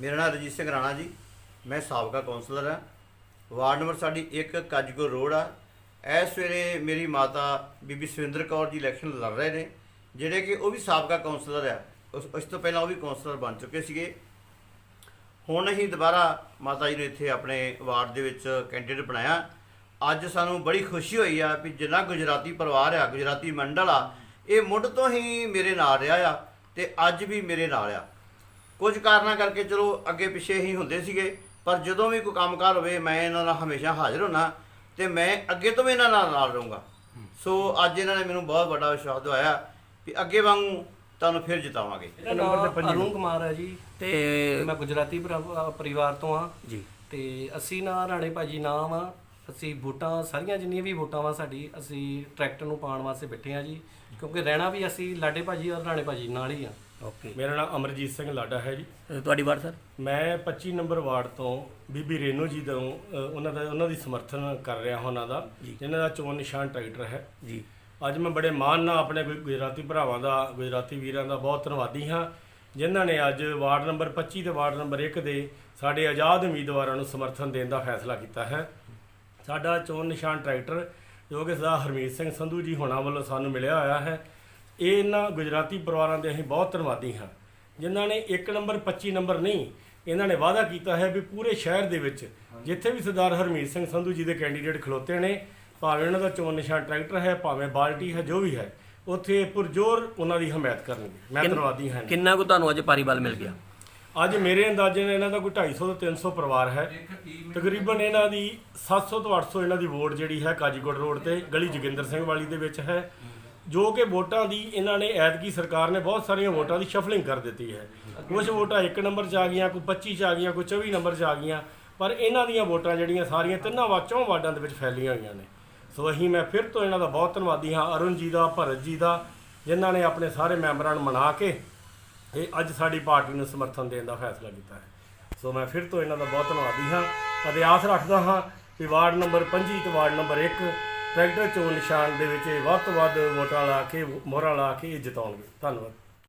ਮੇਰਾ ਨਾਮ ਰਜੀਤ ਸਿੰਘ ਰਾਣਾ ਜੀ। ਮੈਂ ਸਾਬਕਾ ਕੌਂਸਲਰ ਹਾਂ। ਵਾਰਡ ਨੰਬਰ ਸਾਡੀ 1 ਕੱਜਗੋ ਰੋਡ ਆ। ਇਸ ਵੇਲੇ ਮੇਰੀ ਮਾਤਾ ਬੀਬੀ ਸੁਰਿੰਦਰ ਕੌਰ ਜੀ ਇਲੈਕਸ਼ਨ ਲੜ ਰਹੇ ਨੇ, ਜਿਹੜੇ ਕਿ ਉਹ ਵੀ ਸਾਬਕਾ ਕੌਂਸਲਰ ਆ। ਉਸ ਉਸ ਤੋਂ ਪਹਿਲਾਂ ਉਹ ਵੀ ਕੌਂਸਲਰ ਬਣ ਚੁੱਕੇ ਸੀਗੇ। ਹੁਣ ਅਸੀਂ ਦੁਬਾਰਾ ਮਾਤਾ ਜੀ ਨੂੰ ਇੱਥੇ ਆਪਣੇ ਵਾਰਡ ਦੇ ਵਿੱਚ ਕੈਂਡੀਡੇਟ ਬਣਾਇਆ। ਅੱਜ ਸਾਨੂੰ ਬੜੀ ਖੁਸ਼ੀ ਹੋਈ ਆ ਵੀ ਜਿੰਨਾ ਗੁਜਰਾਤੀ ਪਰਿਵਾਰ ਆ, ਗੁਜਰਾਤੀ ਮੰਡਲ ਆ, ਇਹ ਮੁੱਢ ਤੋਂ ਹੀ ਮੇਰੇ ਨਾਲ ਰਿਹਾ ਆ ਤੇ ਅੱਜ ਵੀ ਮੇਰੇ ਨਾਲ ਆ। ਕੁਝ ਕਾਰਨਾਂ ਕਰਕੇ ਚਲੋ ਅੱਗੇ ਪਿੱਛੇ ਹੀ ਹੁੰਦੇ ਸੀਗੇ ਪਰ ਜਦੋਂ ਵੀ ਕੋਈ ਕੰਮਕਾਰ ਹੋਵੇ ਮੈਂ ਇਹਨਾਂ ਨਾਲ ਹਮੇਸ਼ਾ ਹਾਜ਼ਰ ਹੁੰਨਾ ਤੇ ਮੈਂ ਅੱਗੇ ਤੋਂ ਵੀ ਇਹਨਾਂ ਨਾਲ ਨਾਲ ਰਹੂੰਗਾ। ਸੋ ਅੱਜ ਇਹਨਾਂ ਨੇ ਮੈਨੂੰ ਬਹੁਤ ਵੱਡਾ ਵਿਸ਼ਵਾਸ ਦਿਵਾਇਆ ਵੀ ਅੱਗੇ ਵਾਂਗੂ ਤੁਹਾਨੂੰ ਫਿਰ ਜਿਤਾਵਾਂਗੇ। ਅਰੁਣ ਕੁਮਾਰ ਹੈ ਜੀ ਤੇ ਮੈਂ ਗੁਜਰਾਤੀ ਭਰਾ- ਪਰਿਵਾਰ ਤੋਂ ਆ ਜੀ। ਤੇ ਅਸੀਂ ਨਾ ਰਾਣੇ ਭਾਜੀ ਨਾਮ ਆ ਅਸੀਂ ਵੋਟਾਂ ਸਾਰੀਆਂ ਜਿੰਨੀਆਂ ਵੀ ਵੋਟਾਂ ਵਾ ਸਾਡੀ ਅਸੀਂ ਟਰੈਕਟਰ ਨੂੰ ਪਾਉਣ ਵਾਸਤੇ ਬੈਠੇ ਆ ਜੀ ਕਿਉਂਕਿ ਰਹਿਣਾ ਵੀ ਅਸੀਂ ਲਾਡੇ ਭਾਜੀ ਔਰ ਰਾਣੇ ਭਾਜੀ ਨਾਲ ਹੀ ਆ। ਓਕੇ ਮੇਰਾ ਨਾਮ ਅਮਰਜੀਤ ਸਿੰਘ ਲਾਡਾ ਹੈ ਜੀ। ਤੁਹਾਡੀ ਵਾਰ ਸਰ? ਮੈਂ 25 ਨੰਬਰ ਵਾਰਡ ਤੋਂ ਬੀਬੀ ਰੇਨੂ ਜੀ ਅ, ਉਹਨਾਂ ਦਾ ਉਹਨਾਂ ਦੀ ਸਮਰਥਨ ਕਰ ਰਿਹਾ ਹਾਂ ਉਹਨਾਂ ਦਾ ਜਿਨ੍ਹਾਂ ਦਾ ਚੋਣ ਨਿਸ਼ਾਨ ਟਰੈਕਟਰ ਹੈ। ਜੀ। ਅੱਜ ਮੈਂ ਬੜੇ ਮਾਣ ਨਾਲ ਆਪਣੇ ਗੁ- ਗੁਜਰਾਤੀ ਭਰਾਵਾਂ ਦਾ ਗੁਜਰਾਤੀ ਵੀਰਾਂ ਦਾ ਬਹੁਤ ਧੰਨਵਾਦੀ ਹਾਂ ਜਿਨ੍ਹਾਂ ਨੇ ਅੱਜ ਵਾਰਡ ਨੰਬਰ 25 ਤੇ ਵਾਰਡ ਨੰਬਰ 1 ਦੇ ਸਾਡੇ ਆਜ਼ਾਦ ਉਮੀਦਵਾਰਾਂ ਨੂੰ ਸਮਰਥਨ ਦੇਣ ਦਾ ਫੈਸਲਾ ਕੀਤਾ ਹੈ। ਸਾਡਾ ਚੋਣ ਨਿਸ਼ਾਨ ਟਰੈਕਟਰ ਜੋ ਕਿ ਸਰਦਾਰ ਹਰਮੀਤ ਸਿੰਘ ਸੰਧੂ ਜੀ ਹੋਣਾ ਵੱਲੋਂ ਸਾਨੂੰ ਮਿਲਿਆ ਹੋਇਆ ਹੈ। ਇਹ ਇਹਨਾਂ ਗੁਜਰਾਤੀ ਪਰਿਵਾਰਾਂ ਦੇ ਅਸੀਂ ਬਹੁਤ ਧੰਨਵਾਦੀ ਹਾਂ। ਜਿਨ੍ਹਾਂ ਨੇ 1 ਨੰਬਰ 25 ਨੰਬਰ ਨਹੀਂ ਇਹਨਾਂ ਨੇ ਵਾਅਦਾ ਕੀਤਾ ਹੈ ਵੀ ਪੂਰੇ ਸ਼ਹਿਰ ਦੇ ਵਿੱਚ ਜਿੱਥੇ ਵੀ ਸਰਦਾਰ ਹਰਮੀਤ ਸਿੰਘ ਸੰਧੂ ਜੀ ਦੇ ਕੈਂਡੀਡੇਟ ਖਲੋਤੇ ਨੇ ਭਾਵੇਂ ਉਹਨਾਂ ਦਾ ਚੋਣ ਨਿਸ਼ਾਨ ਟਰੈਕਟਰ ਹੈ ਭਾਵੇਂ ਬਾਲਟੀ ਹੈ ਜੋ ਵੀ ਹੈ ਉੱਥੇ ਪੁਰਜੋਰ ਉਹਨਾਂ ਦੀ ਹਮਾਇਤ ਕਰਨਗੇ। ਮੈਂ ਧੰਨਵਾਦੀ ਹਾਂ ਕਿੰਨਾ ਕੁ ਤੁਹਾਨੂੰ ਅੱਜ ਭਾਰੀ ਬਲ ਮਿਲ ਗਿਆ? ਅੱਜ ਮੇਰੇ ਅੰਦਾਜ਼ੇ ਨਾਲ ਇਹਨਾਂ ਦਾ ਕੋਈ 250 ਤੋਂ 300 ਪਰਿਵਾਰ ਹੈ। ਤਕਰੀਬਨ ਇਹਨਾਂ ਦੀ 700 ਤੋਂ 800 ਇਹਨਾਂ ਦੀ ਵੋਟ ਜਿਹੜੀ ਹੈ ਕਾਜੀਕੋਟ ਰੋਡ ਤੇ ਗਲੀ ਜੋਗਿੰਦਰ ਸਿੰਘ ਵਾਲੀ ਦੇ ਵਿੱਚ ਹੈ। ਜੋ ਕਿ ਵੋਟਾਂ ਦੀ ਇਹਨਾਂ ਨੇ, ਐਤਕੀ ਸਰਕਾਰ ਨੇ ਬਹੁਤ ਸਾਰੀਆਂ ਵੋਟਾਂ ਦੀ ਸ਼ਫਲਿੰਗ ਕਰ ਦਿੱਤੀ ਹੈ। ਕੁਝ ਵੋਟਾਂ 1 ਨੰਬਰ 'ਚ ਆ ਗਈਆਂ, ਕੋਈ 25 'ਚ ਆ ਗਈਆਂ, ਕੋਈ 24 ਨੰਬਰ 'ਚ ਆ ਗਈਆਂ, ਪਰ ਇਹਨਾਂ ਦੀਆਂ ਵੋਟਾਂ ਜਿਹੜੀਆਂ ਸਾਰੀਆਂ ਤਿੰਨਾਂ ਵਾਚੋਂ ਵਾਰਡਾਂ ਦੇ ਵਿੱਚ ਫੈਲੀਆਂ ਹੋਈਆਂ ਨੇ। ਸੋ ਅਸੀਂ ਮੈਂ ਫਿਰ ਤੋਂ ਇਹਨਾਂ ਦਾ ਬਹੁਤ ਧੰਨਵਾਦੀ ਹਾਂ, ਅਰੁਣ ਜੀ ਦਾ, ਭਰਤ ਜੀ ਦਾ, ਜਿਨ੍ਹਾਂ ਨੇ ਆਪਣੇ ਸਾਰੇ ਮੈਂਬਰਾਂ ਨੂੰ ਮਨਾ ਕੇ ਇਹ ਅੱਜ ਸਾਡੀ ਪਾਰਟੀ ਨੂੰ ਸਮਰਥਨ ਦੇਣ ਦਾ ਫੈਸਲਾ ਕੀਤਾ ਹੈ। ਸੋ ਮੈਂ ਫਿਰ ਤੋਂ ਇਹਨਾਂ ਦਾ ਬਹੁਤ ਧੰਨਵਾਦੀ ਹਾਂ। ਅਤੇ ਆਸ ਰੱਖਦਾ ਹਾਂ ਕਿ ਵਾਰਡ ਨੰਬਰ 25 ਤੇ ਵਾਰਡ ਨੰਬਰ 1 ਟਰੈਕਟਰ ਚੋਣ ਨਿਸ਼ਾਨ ਦੇ ਵਿੱਚ ਇਹ ਵੱਧ ਤੋਂ ਵੱਧ ਵੋਟਾਂ ਲਾ ਕੇ, ਮੋਹਰਾਂ ਲਾ ਕੇ ਇਹ ਜਿਤਾਉਣਗੇ। ਧੰਨਵਾਦ।